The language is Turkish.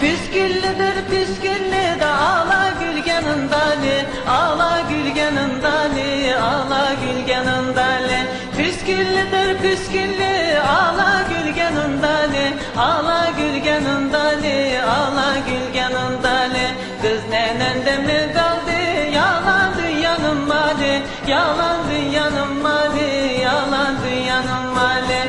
Püsküllüdür püsküllü da ağla gülgenin dali Ağla gülgenin dali ağla gülgenin dali Püsküllüdür püsküllü ağla gülgenin dali Ağla gülgenin dali ağla gülgenin dali Kız nenen de mi kaldı? Yalan dünyanın mali Yalan dünyanın mali yalan dünyanın mali